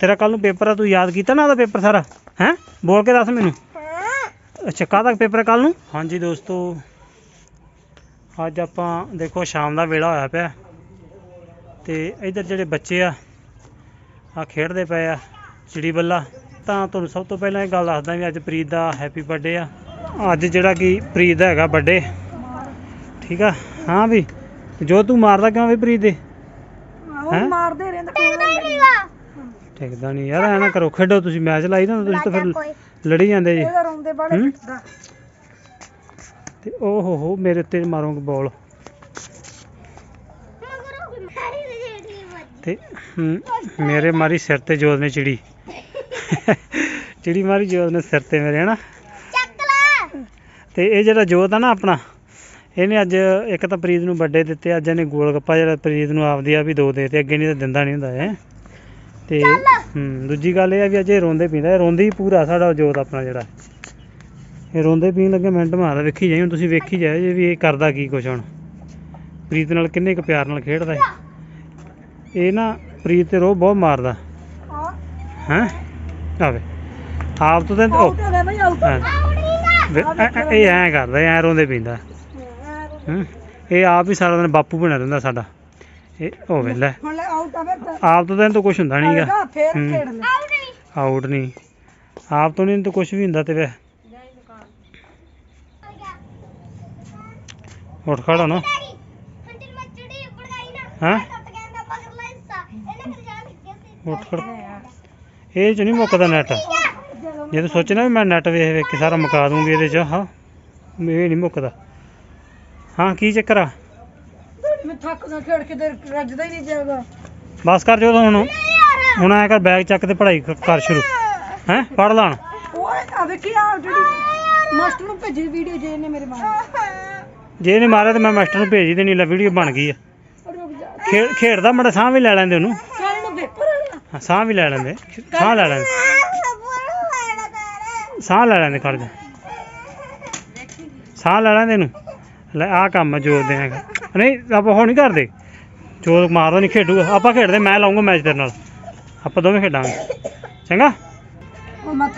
ਤੇਰਾ ਕੱਲ ਨੂੰ ਪੇਪਰ ਆ ਤੂੰ ਯਾਦ ਕੀਤਾ ਨਾ ਉਹਦਾ ਪੇਪਰ ਸਾਰਾ? ਹੈ? ਬੋਲ ਕੇ ਦੱਸ ਮੈਨੂੰ। ਅੱਛਾ ਕਾਹਦਾ ਪੇਪਰ ਕੱਲ ਨੂੰ? ਹਾਂਜੀ ਦੋਸਤੋ ਅੱਜ ਆਪਾਂ ਦੇਖੋ ਸ਼ਾਮ ਦਾ ਵੇਲਾ ਹੋਇਆ ਪਿਆ। ਤੇ ਇਧਰ ਜਿਹੜੇ ਬੱਚੇ ਆ ਆ ਖੇਡਦੇ ਪਏ ਆ ਚਿੜੀ ਬੱਲਾ। ਤਾਂ ਤੁਹਾਨੂੰ ਸਭ ਤੋਂ ਪਹਿਲਾਂ ਇਹ ਗੱਲ ਦੱਸਦਾ ਵੀ ਅੱਜ ਪ੍ਰੀਤ ਦਾ ਹੈਪੀ ਬਰਥਡੇ ਆ। ਅੱਜ ਜਿਹੜਾ ਕਿ ਪ੍ਰੀਤ ਦਾ ਹੈਗਾ ਬਰਥਡੇ ਠੀਕ ਆ? ਹਾਂ ਵੀ ਜੋ ਤੂੰ ਮਾਰਦਾ ਕਿਉਂ ਵੀ ਪ੍ਰੀਤ ਦੇ? ਉਹ ਮਾਰਦੇ ਰਹਿੰਦੇ ਠੇਕਦਾ ਨਹੀਂ ਯਾਰ ਐ ਨਾ ਕਰੋ ਖੇਡੋ ਤੁਸੀਂ ਮੈਚ ਲਾਈ ਨਾ ਤੁਸੀਂ ਤਾਂ ਫਿਰ ਲੜੀ ਜਾਂਦੇ ਜੀ। ਇਹਦਾ ਰੋਂਦੇ ਬੜੇ ਹੂੰ? ਫਿੱਟਦਾ ਤੇ ਓ ਹੋ ਹੋ ਮੇਰੇ ਉੱਤੇ ਮਾਰੋਗੇ ਬਾਲ ਤੇ ਮੇਰੇ ਮਾਰੀ ਸਿਰ ਤੇ ਜੋਤ ਨੇ ਚਿੜੀ। ਚਿੜੀ ਮਾਰੀ ਜੋਤ ਨੇ ਸਿਰ ਤੇ ਮੇਰੇ ਹਨਾ? ਤੇ ਇਹ ਜਿਹੜਾ ਜੋਤ ਆ ਨਾ ਆਪਣਾ ਇਹਨੇ ਅੱਜ ਇੱਕ ਤਾਂ ਪ੍ਰੀਤ ਨੂੰ ਵੱਡੇ ਦਿੱਤੇ ਅੱਜ ਇਹਨੇ ਗੋਲ ਗੱਪਾ ਜਿਹੜਾ ਪ੍ਰੀਤ ਨੂੰ ਆਪਦੀ ਆ ਵੀ ਦੋ ਦੇ ਤੇ ਅੱਗੇ ਨਹੀਂ ਤਾਂ ਦਿੰਦਾ ਨਹੀਂ ਹੁੰਦਾ ਹੈ ਤੇ ਹੂੰ ਦੂਜੀ ਗੱਲ ਇਹ ਆ ਵੀ ਅੱਜ ਰੋਂਦੇ ਪੀਂਦਾ ਇਹ ਰੋਂਦੇ ਹੀ ਪੂਰਾ ਸਾਡਾ ਜੋਤ ਆਪਣਾ ਜਿਹੜਾ। ਇਹ ਰੋਂਦੇ ਪੀਣ ਲੱਗੇ ਮਿੰਟ ਮਾਰਦਾ ਵੇਖੀ ਜਾਈ ਹੁਣ ਤੁਸੀਂ ਵੇਖੀ ਜਾਇਓ ਜੇ ਵੀ ਇਹ ਕਰਦਾ ਕੀ ਕੁਛ ਹੁਣ। ਪ੍ਰੀਤ ਨਾਲ ਕਿੰਨੇ ਕੁ ਪਿਆਰ ਨਾਲ ਖੇਡਦਾ ਹੈ ਇਹ ਨਾ ਪ੍ਰੀਤ ਤੇ ਰੋਹ ਬਹੁਤ ਮਾਰਦਾ। ਹੈ। ਆਵੇ। ਆਪ ਤੋਂ ਤਾਂ ਉਹ ਇਹ ਐਂ ਕਰਦਾ ਐਂ ਰੋਂਦੇ ਪੀਂਦਾ। ਇਹ ਆਪ ਹੀ ਸਾਰਾ ਦਿਨ ਬਾਪੂ ਬਣਿਆ ਰਹਿੰਦਾ ਸਾਡਾ। ਇਹ ਹੋਵੇ ਲੈ। ਹੁਣ ਲੈ ਆਊਟ ਆ ਫਿਰ ਆਪ ਤੋਂ ਤਾਂ ਇਹਨੂੰ ਕੁਝ ਹੁੰਦਾ ਨਹੀਂਗਾ ਫੇਰ ਹੂੰ। ਖੇਡ ਲੈ। ਆਊਟ ਨਹੀਂ। ਆਪ ਤੋਂ ਨਹੀਂ ਤਾਂ ਕੁਝ ਵੀ ਹੁੰਦਾ ਤੇ ਵੇ ਉੱਠ ਖੜਾ ਨਾ। ਹਾਂ? ਉੱਠ ਖੜ। ਇਹ ਚ ਨਹੀਂ ਮੁੱਕਦਾ ਨੈਟ ਜੇ ਤੂੰ ਸੋਚਣਾ ਵੀ ਮੈਂ ਨੈਟ ਵੇਖ ਵੇਖ ਕੇ ਸਾਰਾ ਮੁਕਾ ਦੂੰਗੀ ਇਹਦੇ ਚ ਹਾਂ। ਇਹ ਨਹੀਂ ਮੁੱਕਦਾ। ਹਾਂ ਕੀ ਚੱਕਰ ਆ? ਥੱਕ ਨਾ ਖੇਡ ਕੇ ਤੇ ਰੱਜਦਾ ਹੀ ਨਹੀਂ ਜਾਗਾ ਬਸ ਕਰ ਜੋ ਹੁਣ ਹੁਣ ਐ ਕਰ ਬੈਗ ਚੱਕ ਤੇ ਪੜ੍ਹਾਈ ਕ- ਕਰ ਸ਼ੁਰੂ। ਹੈ? ਪੜ੍ਹ ਲਾਣ ਓਏ ਆ ਵੇਖੀ ਆ ਜਿਹੜੀ ਮਾਸਟਰ ਨੂੰ ਭੇਜੀ ਵੀਡੀਓ ਜੇ ਇਹਨੇ ਮੇਰੇ ਮਾਰ ਜੇ ਇਹਨੇ ਮਾਰਿਆ ਤੇ ਮੈਂ ਮਾਸਟਰ ਨੂੰ ਭੇਜ ਹੀ ਦੇਣੀ ਲੈ ਵੀਡੀਓ ਬਣ ਗਈ ਆ। ਰੁਕ ਜਾ। ਖੇਡ ਖੇਡਦਾ ਮੜਾ ਸਾਹ ਵੀ ਲੈ ਲੈਂਦੇ ਉਹਨੂੰ। ਕੱਲ ਨੂੰ ਪੇਪਰ ਆ ਹਾਂ, ਸਾਹ ਵੀ ਲੈ ਲੈਂਦੇ। ਸਾਹ ਲੈ ਲੈਂਦੇ। ਸਾਹ ਲੈ ਲੈਂਦੇ ਖੜ ਜਾ। ਸਾਹ ਲੈ ਲੈਂਦੇ ਇਹਨੂੰ। ਲੈ ਆਹ ਕੰਮ ਆ ਜੋਤ ਦੇ ਹੈਗਾ। ਨਹੀਂ ਆਪਾਂ ਹੁਣ ਨਹੀਂ ਕਰਦੇ। ਜੋਤ ਮਾਰਦਾ ਨਹੀਂ ਖੇਡੂਗਾ ਆਪਾਂ ਖੇਡਦੇ ਮੈਂ ਲਾਉਂਗਾ ਮੈਚ ਤੇਰੇ ਨਾਲ। ਆਪਾਂ ਦੋਵੇਂ ਖੇਡਾਂਗੇ। ਚੰਗਾ?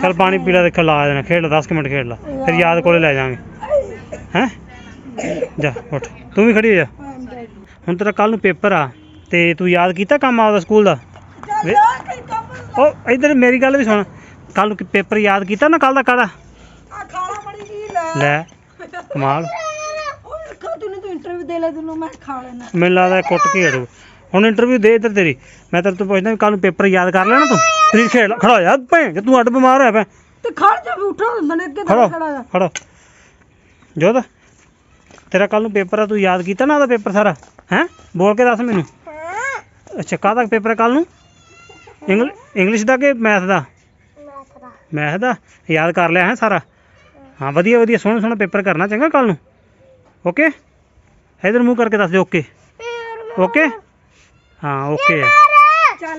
ਚੱਲ ਪਾਣੀ ਪੀ ਲੈ ਦੇਖੋ ਲਾ ਦੇਣਾ ਖੇਡ 10 ਮਿੰਟ ਖੇਡ ਲਾ। ਫਿਰ ਯਾਦ ਕੋਲੇ ਲੈ ਜਾਵਾਂਗੇ ਹੈਂ? ਜਾ ਉੱਠ। ਤੂੰ ਵੀ ਖੜੀ ਹੋ ਜਾ। ਹੁਣ ਤੇਰਾ ਕੱਲ ਨੂੰ ਪੇਪਰ ਆ ਤੇ ਤੂੰ ਯਾਦ ਕੀਤਾ ਕੰਮ ਆਪਦਾ ਸਕੂਲ ਦਾ? ਉਹ ਇੱਧਰ ਮੇਰੀ ਗੱਲ ਵੀ ਸੁਣ। ਕੱਲ ਨੂੰ ਪੇਪਰ ਯਾਦ ਕੀਤਾ ਨਾ ਕੱਲ ਦਾ ਜੀ ਲੈ। ਲੈ ਕਮਾਲ। ਇੰਟਰਵਿਊ ਦੇ ਲੈ ਤੈਨੂੰ ਮੈਂ ਖਾ ਲੈਣਾ ਮੈਨੂੰ ਲੱਗਦਾ ਕੁੱਟ ਕੇ ਹੜੂ ਹੁਣ ਇੰਟਰਵਿਊ ਦੇ ਇੱਧਰ ਤੇਰੀ। ਮੈਂ ਤੇਰੇ ਤੋਂ ਪੁੱਛਦਾ ਕੱਲ ਨੂੰ ਪੇਪਰ ਯਾਦ ਕਰ ਲੈਣਾ ਤੂੰ? ਪ੍ਰੀਤ ਖੇਡ। ਖੜਾ ਹੋ ਜਾ ਭੈਣ ਕਿ ਤੂੰ ਅੱਡ ਬਿਮਾਰ ਹੋਇਆ ਪਿਆ। ਤੇ ਖੜ ਜਾ ਵੀ ਉਠੋ ਮਨੇ ਅੱਗੇ ਖੜੋ ਤਾਂ ਖੜਾ ਜਾ। ਖੜੋ। ਜੋਤ ਤੇਰਾ ਕੱਲ ਨੂੰ ਪੇਪਰ ਆ ਤੂੰ ਯਾਦ ਕੀਤਾ ਨਾ ਉਹਦਾ ਪੇਪਰ ਸਾਰਾ? ਹੈ? ਬੋਲ ਕੇ ਦੱਸ ਮੈਨੂੰ। ਅੱਛਾ ਕਾਹਦਾ ਪੇਪਰ ਹੈ ਕੱਲ ਨੂੰ? ਇੰਗਲ ਇੰਗਲਿਸ਼ ਦਾ ਕਿ ਮੈਥ ਦਾ? ਮੈਥ ਦਾ। ਯਾਦ ਕਰ ਲਿਆ ਹੈ ਸਾਰਾ? ਹਾਂ ਵਧੀਆ ਵਧੀਆ ਸੋਹਣਾ ਸੋਹਣਾ ਪੇਪਰ ਕਰਨਾ ਚੰਗਾ ਕੱਲ ਨੂੰ। ਓਕੇ ਇਧਰ ਮੂੰਹ ਕਰਕੇ ਦੱਸ ਦੇ ਓਕੇ? ਓਕੇ? ਹਾਂ ਓਕੇ। ਹੈ